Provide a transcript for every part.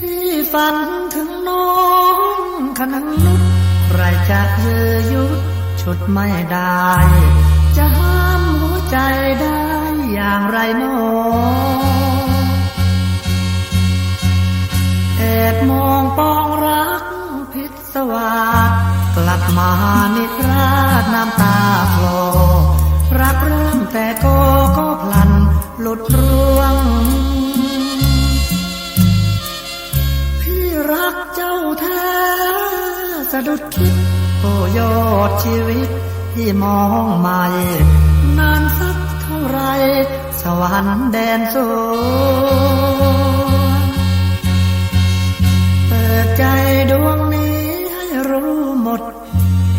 พี่ฝันถึงน้องขนังนุษไรจากเยอยุดชุดไม่ได้ จะห้ามหัวใจได้อย่างไรนอเอ็ดมองปองรักพิศวาสกลับมานิราดน้ำตาคลอรักเริ่มแต่ก็ รักเจ้าแท้สะดุดคิดโอยอดชีวิตที่มองใหม่ นานสักเท่าไร สวรรค์แดนสวงเปิดใจดวงนี้ให้รู้หมด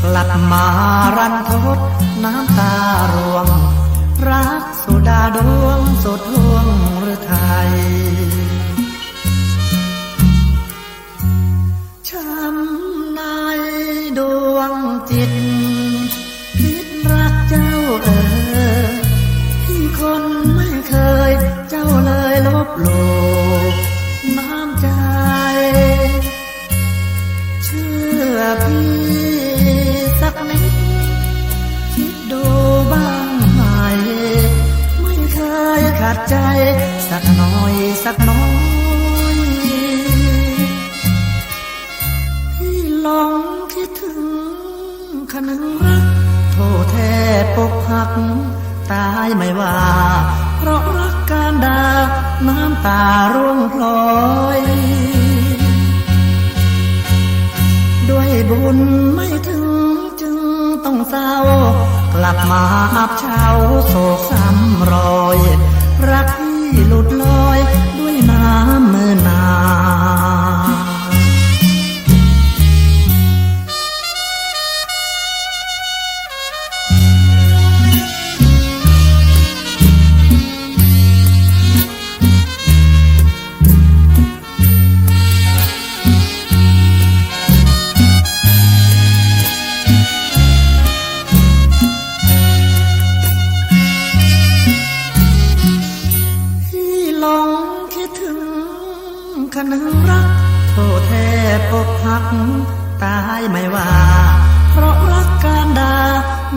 กลับมารันทดน้ำตาร่วง รักสุดาดวงสุดห่วงหรือ จิตคิดรักเจ้าเออที่คนไม่เคย เจ้าเลยลบหลู่น้ำใจ เชื่อพี่สักนิด คิดดูบ้างไหมไม่เคยขัดใจ สักหน่อยสักน้อย ปกหัก ตายไม่ว่า เพราะรักการดา น้ำตาร่วงพลอย ด้วยบุญไม่ถึงจึงต้องเศร้า กลับมาอับเช้าโศกซ้ำรอย รักที่หลุดลอยด้วย โทษแทบพกหัก ตายไม่ว่า เพราะรักการดา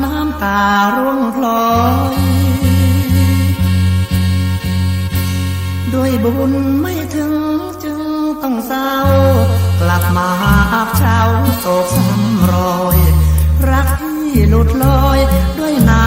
น้ำตาร่วงพลอยด้วยบุญไม่ถึงจึงต้องเศร้า กลับมาอับเช้าโศกซ้ำรอย รักที่หลุดลอยด้วยน้